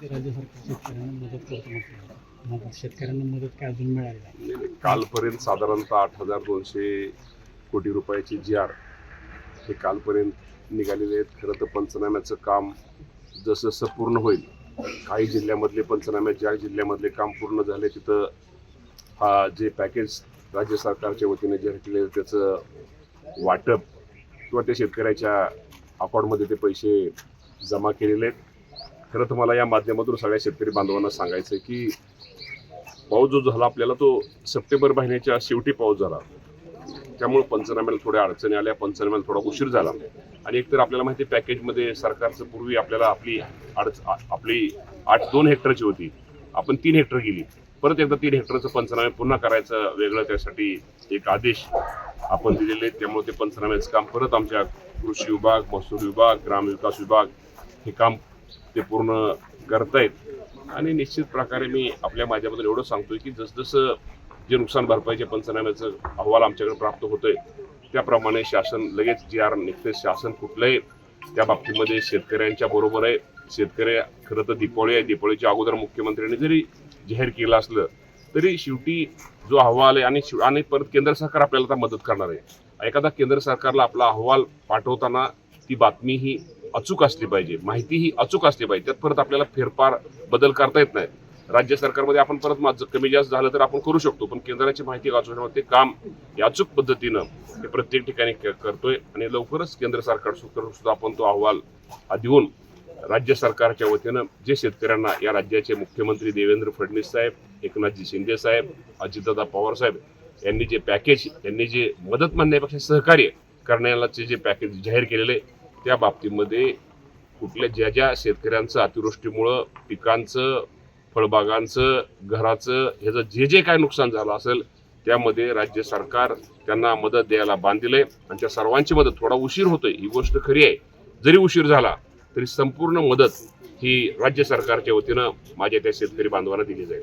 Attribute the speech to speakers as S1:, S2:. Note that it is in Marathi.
S1: ते राज्य सरकार शेतकऱ्यांना मदत करतो म्हटलं शेतकऱ्यांना मदत काय अजून मिळाली नाही.
S2: कालपर्यंत साधारणतः आठ हजार दोनशे कोटी रुपयाची जी आर हे कालपर्यंत निघालेले आहेत. खरं तर पंचनाम्याचं काम जसं जसं पूर्ण होईल काही जिल्ह्यामधले पंचनामे ज्या जिल्ह्यामधले काम पूर्ण झाले तिथं हा जे पॅकेज राज्य सरकारच्या वतीने जाहीर केले त्याचं वाटप किंवा त्या शेतकऱ्याच्या अकाउंटमध्ये ते पैसे जमा केलेले आहेत. खरं तर मला या माध्यमातून सगळ्या शेतकरी बांधवांना सांगायचं आहे की पाऊस जो झाला आपल्याला तो सप्टेंबर महिन्याच्या शेवटी पाऊस झाला. त्यामुळे पंचनाम्याला थोड्या अडचणी आल्या पंचनाम्याला थोडा उशीर झाला. आणि एकतर आपल्याला माहिती पॅकेजमध्ये सरकारचं पूर्वी आपल्याला आपली अडच आ- आपली आठ दोन हेक्टरची होती. आपण तीन हेक्टर गेली. परत एकदा तीन हेक्टरचं पंचनामे पुन्हा करायचं वेगळं त्यासाठी एक आदेश आपण दिलेले आहेत. त्यामुळे ते पंचनाम्याचं काम परत आमच्या कृषी विभाग महसूल विभाग ग्रामविकास विभाग हे काम ते पूर्ण करतायत. आणि निश्चित प्रकारे मी आपल्या माझ्याबद्दल एवढं सांगतोय की जसजसं जे नुकसान भरपाईच्या पंचनाम्याचं अहवाल आमच्याकडे प्राप्त होतोय त्याप्रमाणे शासन लगेच जी आर निघते शासन कुठलंही त्या बाबतीमध्ये शेतकऱ्यांच्या बरोबर आहे. शेतकरी खरं तर दीपावळी आहे. दिपावळीच्या अगोदर मुख्यमंत्र्यांनी जरी जाहीर केलं असलं तरी शेवटी जो अहवाल आहे आणि शिव- आणि परत केंद्र सरकार आपल्याला आता मदत करणार आहे. एखादा केंद्र सरकारला आपला अहवाल पाठवताना ती बातमी ही अचूक असली पाहिजे. माहिती ही अचूक असली पाहिजे. त्यात परत आपल्याला फेरफार बदल करता येत नाही. राज्य सरकारमध्ये आपण परत माझं कमी जास्त झालं तर आपण करू शकतो. पण केंद्राची माहिती वाचवण्यामध्ये ते काम या अचूक पद्धतीनं हे प्रत्येक ठिकाणी क- करतोय आणि लवकरच केंद्र सरकार सुद्धा आपण तो अहवाल देऊन राज्य सरकारच्या वतीनं जे शेतकऱ्यांना या राज्याचे मुख्यमंत्री देवेंद्र फडणवीस साहेब एकनाथजी शिंदे साहेब अजितदादा पवार साहेब यांनी जे पॅकेज यांनी जे मदत मानण्यापेक्षा सहकार्य करण्याचे जे पॅकेज जाहीर केलेले त्या बाबतीमध्ये कुठल्या ज्या ज्या शेतकऱ्यांचं अतिवृष्टीमुळं पिकांचं फळबागांचं घराचं ह्याचं जे जे काय नुकसान झालं असेल त्यामध्ये राज्य सरकार त्यांना मदत द्यायला बांधिले आणि त्या सर्वांची मदत. थोडा उशीर होतोय ही गोष्ट खरी आहे. जरी उशीर झाला तरी संपूर्ण मदत ही राज्य सरकारच्या वतीनं माझ्या त्या शेतकरी बांधवांना दिली जाईल.